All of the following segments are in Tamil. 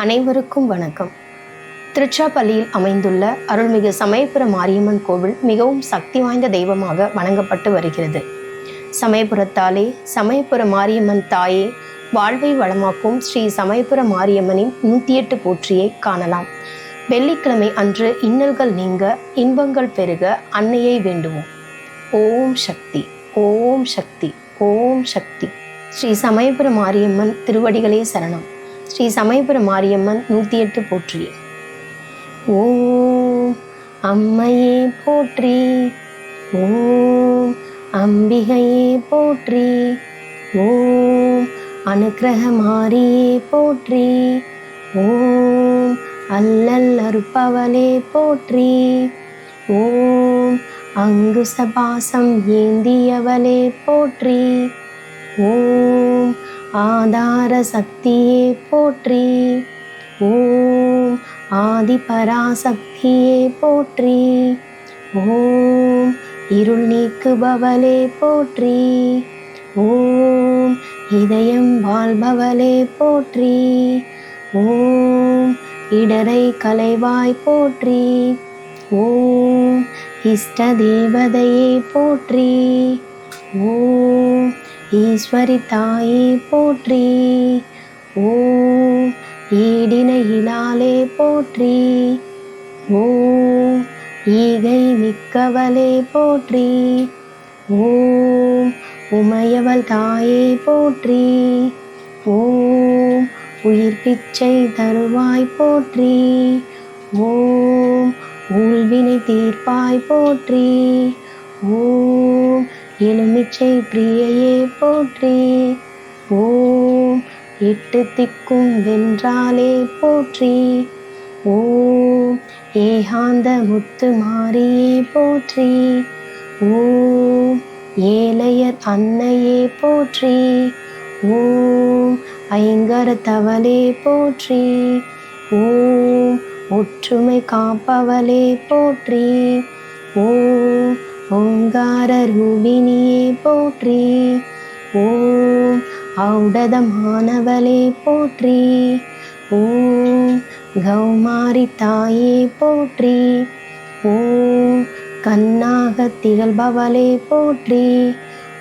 அனைவருக்கும் வணக்கம். திருச்சாப்பள்ளியில் அமைந்துள்ள அருள்மிகு சமயபுர மாரியம்மன் கோவில் மிகவும் சக்தி வாய்ந்த தெய்வமாக வணங்கப்பட்டு வருகிறது. சமயபுரத்தாலே சமயபுர மாரியம்மன் தாயே வாழ்வை வளமாக்கும் ஸ்ரீ சமயபுர மாரியம்மனின் நூற்றி எட்டு போற்றியை காணலாம். வெள்ளிக்கிழமை அன்று இன்னல்கள் நீங்க இன்பங்கள் பெருக அன்னையை வேண்டுவோம். ஓம் சக்தி ஓம் சக்தி ஓம் சக்தி. ஸ்ரீ சமயபுர மாரியம்மன் திருவடிகளே சரணம். ஸ்ரீ சமயபுர மாரியம்மன் நூற்றி எட்டு போற்றி. ஓம் அம்மையே போற்றி. ஓம் அம்பிகையே போற்றி. ஓம் அனுக்கிரக மாரியே போற்றி. ஓம் அல்லல் அருப்பவளே போற்றி. ஓம் அங்குசபாசம் ஏந்தியவளே போற்றி. ஓம் ஆதார சக்தியே போற்றி. ஓம் ஆதிபராசக்தியே போற்றி. ஓம் இருள் நீக்குபவளே போற்றி. ஓம் இதயம் வாழ்பவளே போற்றி. ஓம் இடரை கலைவாய் போற்றி. ஓம் இஷ்ட தேவதையே போற்றி. ஓம் ஈஸ்வரி தாயே போற்றி. ஓ ஈடினையினாலே போற்றி. ஓ ஈகை மிக்கவளே போற்றி. ஓ உமையவள் தாயே போற்றி. ஓம் உயிர் பிச்சை தருவாய் போற்றி. ஓம் ஊழ்வினை தீர்ப்பாய் போற்றி. ஓம் எலுமிச்சை பிரியையே போற்றி. ஓம் எட்டு திக்கும் வென்றாலே போற்றி. ஓம் ஏகாந்த முத்து மாரியே போற்றி. ஓம் ஏழையர் அன்னையே போற்றி. ஓம் ஐங்கரத்தவளே போற்றி. ஓம் ஒற்றுமை காப்பவளே போற்றி. ஓம் ஓங்காரர் ரூபினியே போற்றி. ஓம் ஔடதமானவளே போற்றி. ஓம் கௌமாரி தாயே போற்றி. ஓம் கண்ணாக திகழ்பவளே போற்றி.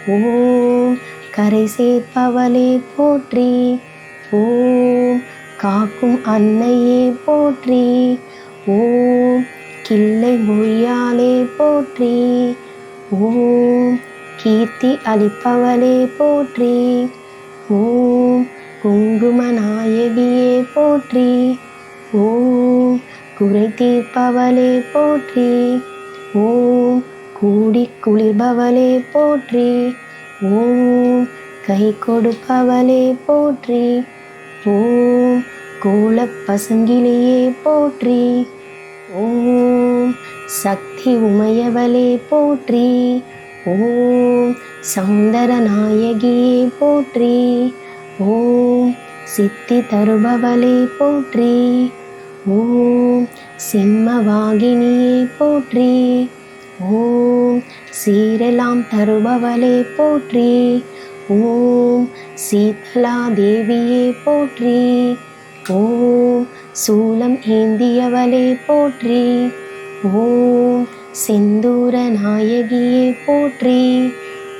ஓம் கரை சேர்ப்பவளே போற்றி. ஓம் காக்கும் அன்னையே போற்றி. ஓம் கிள்ளை மொழியாலே போற்றி. ஓம் கீர்த்தி அளிப்பவளே போற்றி. ஓம் குங்கும நாயகியே போற்றி. ஓம் குறை தீர்ப்பவளே போற்றி. ஓம் கூடி குளிர்பவளே போற்றி. ஓம் கை கொடுப்பவளே போற்றி. ஓம் கோலப் பசங்கிலேயே போற்றி. ஓம் சக்தி உமையவளே போற்றி. ஓம் சௌந்தர நாயகியே போற்றி. ஓம் சித்தி தருபவளே போற்றி. ஓம் சிம்மவாகினியே போற்றி. ஓம் சீரெல்லாம் தருபவளே போற்றி. ஓம் சீதலா தேவியே போற்றி. ஓம் சூலம் ஏந்தியவளே போற்றி. ஓம் செந்தூர நாயகியே போற்றி.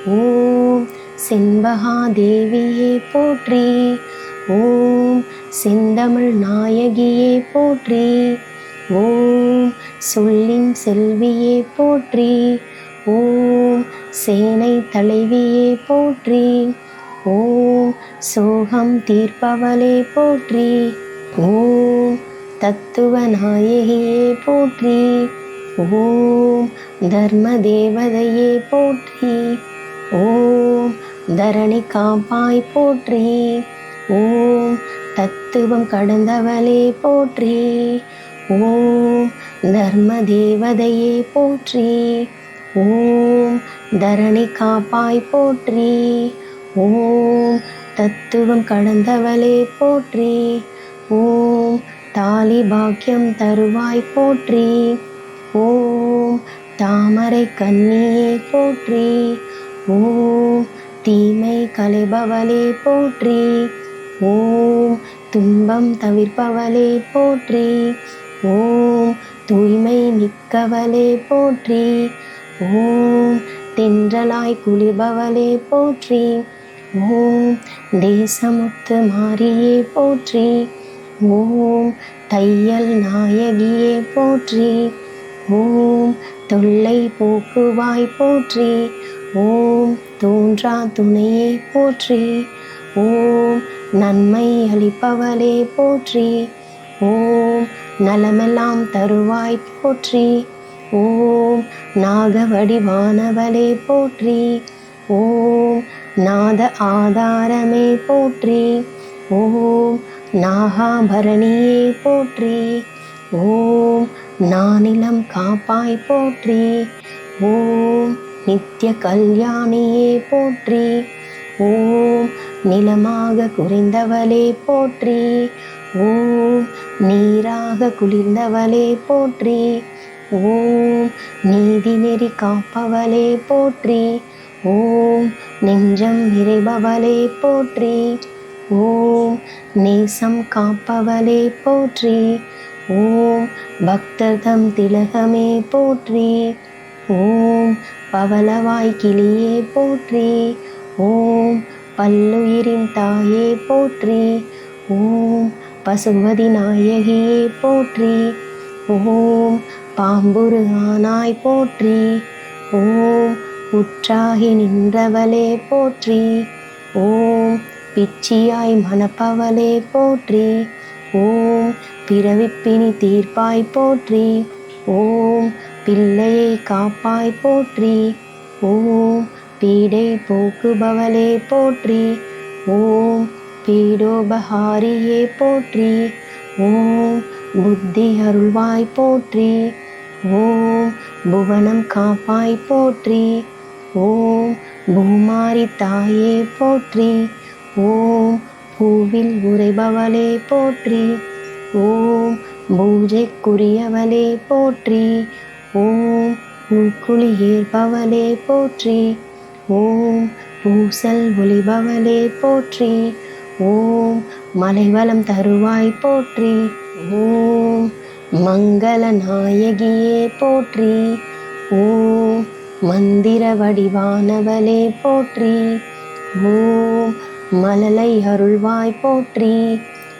ஓம் செண்பகாதேவியே போற்றி. ஓம் செந்தமிழ் நாயகியே போற்றி. ஓம் சொல்லின் செல்வியே போற்றி. ஓம் சேனை தலைவியே போற்றி. ஓம் சோகம் தீர்ப்பவளே போற்றி. ஓம் தத்துவ நாயகியே போற்றி. ஓம் தர்ம தேவதையே போற்றி. ஓம் தரணி காப்பாய் போற்றி. ஓம் தத்துவம் கடந்தவளே போற்றி. ஓம் தர்ம தேவதையே போற்றி. ஓம் தரணி காப்பாய் போற்றி. ஓம் தத்துவம் கடந்தவளே போற்றி. ஓம் தாலி பாக்கியம் தருவாய் போற்றி. ஓம் தாமரை கண்ணியே போற்றி. ஓம் தீமை கலைபவளே போற்றி. ஓம் துன்பம் தவிர்ப்பவளே போற்றி. ஓம் தூய்மை மிக்கவளே போற்றி. ஓம் தென்றலாய் குளிபவளே போற்றி. ஓம் தேசமுத்து மாறியே போற்றி. ஓம் தையல் நாயகியே போற்றி. ஓம் தொல்லை போக்குவாய் போற்றி. ஓம் தோன்றா துணையே போற்றி. ஓம் நன்மை அளிப்பவளே போற்றி. ஓம் நலமெல்லாம் தருவாய் போற்றி. ஓம் நாகவடிவானவளே போற்றி. ஓம் நாத ஆதாரமே போற்றி. ஓம் நாகாபரணியே போற்றி. ஓம் நானிலம் காப்பாய் போற்றி. ஓம் நித்திய கல்யாணியே போற்றி. ஓம் நிலமாக குறைந்தவளே போற்றி. ஓம் நீராக குளிர்ந்தவளே போற்றி. ஓம் நீதி நெறி காப்பவளே போற்றி. ஓம் நெஞ்சம் நிறைபவளே போற்றி. ஓம் நேசம் காப்பவளே போற்றி. ஓம் பக்தர்தம் திலகமே போற்றி. ஓம் பவளவாய் கிளியே போற்றி. ஓம் பல்லுயிரின் தாயே போற்றி. ஓம் பசுபதி நாயகியே போற்றி. ஓம் பாம்புரு ஆனாய் போற்றி. ஓம் உற்றாகி நின்றவளே போற்றி. ஓம் பிச்சியாய் மணப்பவளே போற்றி. ஓம் பிறவிப்பினி தீர்ப்பாய் போற்றி. ஓம் பிள்ளையை காப்பாய் போற்றி. ஓம் பீடை போக்குபவளே போற்றி. ஓம் பீடோபஹாரியே போற்றி. ஓம் புத்தி அருள்வாய் போற்றி. ஓம் புவனம் காப்பாய் போற்றி. ஓம் பூமாரி தாயே போற்றி. ஓம் பூவில் உரைபவளே போற்றி. ஓம் பூஜைக்குரியவளே போற்றி. ஓம் உள்குழி ஏற்பவளே போற்றி. ஓம் பூசல் ஒளிபவளே போற்றி. ஓம் மலைவளம் தருவாய் போற்றி. ஓம் மங்கள நாயகியே போற்றி. ஓம் மந்திர வடிவானவளே போற்றி. ஓம் மலலை அருள்வாய் போற்றி.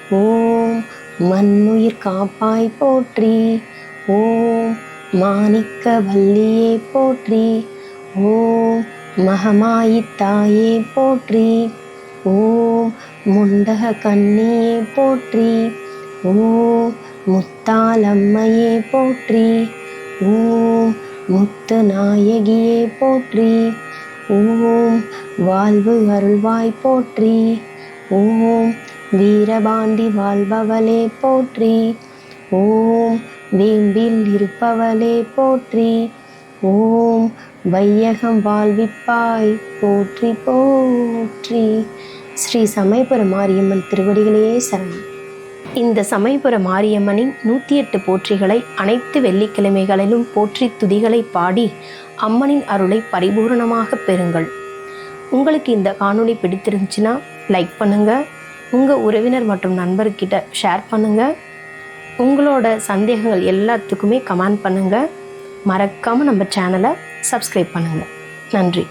ஓம் மண்ணுயிர் காப்பாய் போற்றி. ஓம் மாணிக்க வல்லியே போற்றி. ஓம் மகமாயித்தாயே போற்றி. ஓம் முண்டக கண்ணியே போற்றி. ஓம் முத்தாலம்மையே போற்றி. ஓம் முத்து நாயகியே போற்றி. ஓம் வாழ்வு அருள்வாய் போற்றி. ஓம் வீரபாண்டி வாழ்பவளே போற்றி. ஓம் வேம்பில் இருப்பவளே போற்றி. ஓம் வையகம் வாழ்விப்பாய் போற்றி போற்றி. ஸ்ரீ சமயபுர மாரியம்மன் திருவடிகளே சரணம். இந்த சமயபுர மாரியம்மனின் நூற்றி எட்டு போற்றிகளை அனைத்து வெள்ளிக்கிழமைகளிலும் போற்றி துதிகளை பாடி அம்மனின் அருளை பரிபூர்ணமாக பெறுங்கள். உங்களுக்கு இந்த காணொளி பிடித்திருந்துச்சுன்னா லைக் பண்ணுங்கள் உங்கள் உறவினர் மற்றும் நண்பர்கிட்ட ஷேர் பண்ணுங்கள் உங்களோட சந்தேகங்கள் எல்லாத்துக்குமே கமெண்ட் பண்ணுங்கள் மறக்காமல் நம்ம சேனலை சப்ஸ்கிரைப் பண்ணுங்கள் நன்றி.